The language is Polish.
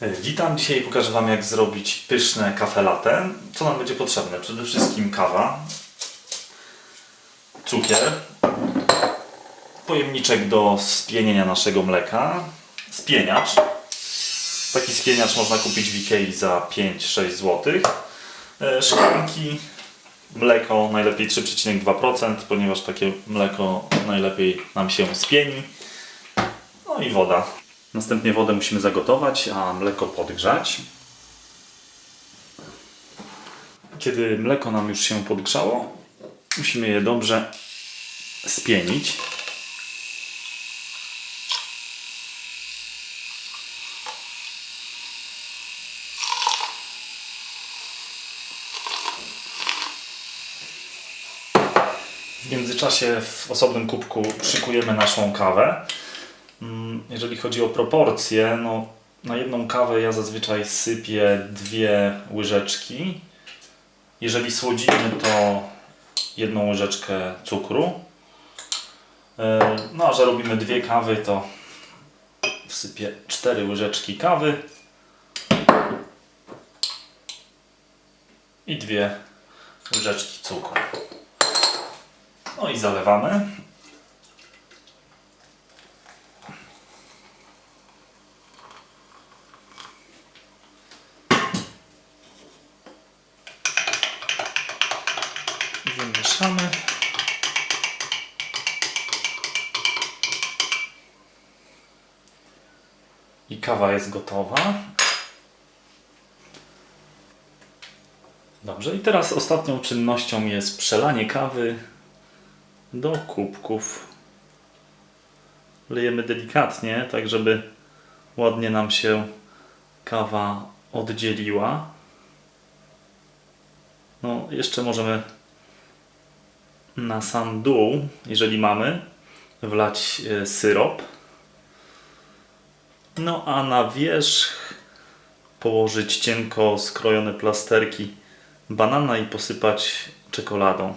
Witam, dzisiaj pokażę Wam jak zrobić pyszne kafe latte. Co nam będzie potrzebne? Przede wszystkim kawa, cukier, pojemniczek do spienienia naszego mleka, spieniacz. Taki spieniacz można kupić w Ikei za 5-6 zł. E, Szklanki, mleko najlepiej 3,2%, ponieważ takie mleko najlepiej nam się spieni. No i woda. Następnie wodę musimy zagotować, a mleko podgrzać. Kiedy mleko nam już się podgrzało, musimy je dobrze spienić. W międzyczasie w osobnym kubku szykujemy naszą kawę. Mm, Jeżeli chodzi o proporcje, no na jedną kawę ja zazwyczaj sypię dwie łyżeczki. Jeżeli słodzimy, to jedną łyżeczkę cukru. E, No a że robimy dwie kawy, to wsypię cztery łyżeczki kawy i dwie łyżeczki cukru. No i zalewamy. I kawa jest gotowa. Dobrze, i teraz ostatnią czynnością jest przelanie kawy do kubków. Lejemy delikatnie, tak żeby ładnie nam się kawa oddzieliła. No, jeszcze możemy na sam dół, jeżeli mamy, wlać e, syrop. No a na wierzch położyć cienko skrojone plasterki banana i posypać czekoladą.